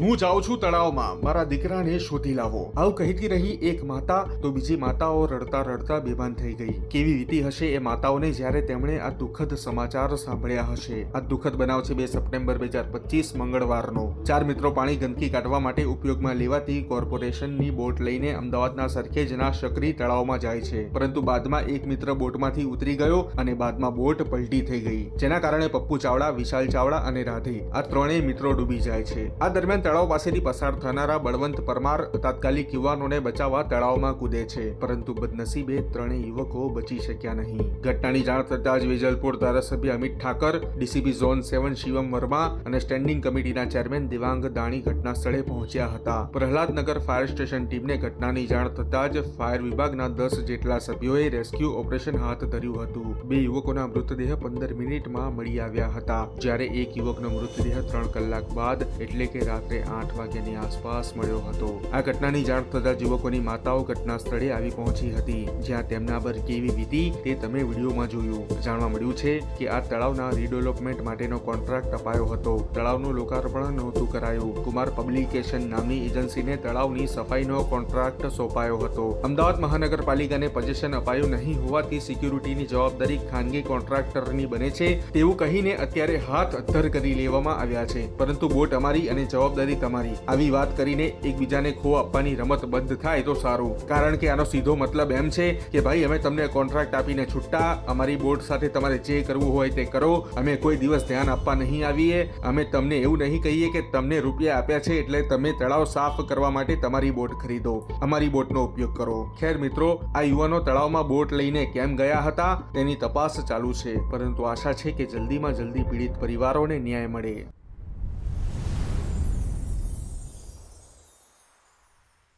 હું જાઉં છું તળાવમાં. મારા દીકરાને શોધી લાવો. આવું કહેતી રહી એક માતા, તો બીજી માતાઓ રડતા રડતા બેભાન થઈ ગઈ. કેવી વીતી હશે એ માતાઓને જ્યારે તેમણે આ દુઃખદ સમાચાર સાંભળ્યા હશે. આ દુઃખદ બનાવ છે બે સપ્ટેમ્બર બે હજાર પચીસ મંગળવારનો. ચાર મિત્રો પાણી ગંદકી કાઢવા માટે ઉપયોગમાં લેવાતી કોર્પોરેશનની બોટ લઈને અમદાવાદના સરખેજના શકરી તળાવમાં જાય છે. પરંતુ બાદમાં એક મિત્ર બોટમાંથી ઉતરી ગયો અને બાદમાં બોટ પલટી થઈ ગઈ. જેના કારણે પપ્પુ ચાવડા, વિશાલ ચાવડા અને રાધે આ ત્રણેય મિત્રો ડૂબી જાય છે. આ દરમિયાન તળાવ પાસેથી પસાર થનારા બળવંત પરમાર તાત્કાલિક યુવાનોને બચાવવા તળાવમાં કૂદે છે, પરંતુ બદનસીબે ત્રણેય યુવકો બચી શક્યા નહીં. ઘટનાની જાણ થતાં જ વેજલપુર ધારાસભ્ય Amit Thakar, DCP zone seven Shivam Verma અને સ્ટેન્ડિંગ કમિટીના ચેરમેન દિવાંગ દાણી ઘટના સ્થળે પહોંચ્યા હતા. પ્રહલાદનગર ફાયર સ્ટેશન ટીમને ઘટનાની જાણ થતાં જ ફાયર વિભાગના દસ જેટલા સભ્યોએ રેસ્ક્યુ ઓપરેશન હાથ ધર્યું હતું. બે યુવકોના મૃતદેહ પંદર મિનિટમાં મળી આવ્યા હતા. જ્યારે એક યુવકનો મૃતદેહ ત્રણ કલાક બાદ, એટલે કે રાત્રે આઠ વાગ્યાની આસપાસ મળ્યો હતો. આ ઘટનાની જાણ થતા યુવકોની માતાઓ ઘટના સ્થળે આવી પહોંચી હતી, જ્યાં તેમના પર કેવી વીતી તે તમે વિડીયોમાં જોયું. જાણવા મળ્યું છે કે આ તળાવના રીડેવલપમેન્ટ માટેનો કોન્ટ્રાક્ટ અપાયો હતો. તળાવનું લોકાર્પણ નહોતું કરાયું. કુમાર પબ્લિકેશન નામની એજન્સીને તળાવની સફાઈનો કોન્ટ્રાક્ટ સોંપાયો હતો. અમદાવાદ મહાનગરપાલિકાને પજેશન અપાયું નહીં હોવાથી સિક્યુરિટીની જવાબદારી ખાનગી કોન્ટ્રાક્ટરની બને છે તેવું કહીને અત્યારે હાથ અધ્ધર કરી લેવામાં આવ્યા છે. પરંતુ બોટ અમારી અને જવાબદારી તમારી. આવી વાત કરીને એકબીજાને ખો આપવાની રમત બંધ થાય તો સારું. કારણ કે આનો સીધો મતલબ એમ છે કે ભાઈ, અમે તમને કોન્ટ્રાક્ટ આપીને છૂટા અમારી બોટ સાથે તમારે જે કરવું હોય તે કરો. અમે કોઈ દિવસ ધ્યાન આપવા નહીં આવીએ. અમે તમને એવું નહીં કહીએ કે તમને રૂપિયા આપ્યા છે એટલે તમે તળાવ સાફ કરવા માટે તમારી બોટ ખરીદો. અમારી બોટનો ઉપયોગ કરો. ખેર મિત્રો, આ યુવાનો તળાવમાં બોટ લઈને કેમ ગયા હતા? તેની તપાસ ચાલુ છે. પરંતુ આશા છે કે જલ્દીમાં જલ્દી પીડિત પરિવારોને ન્યાય મળે.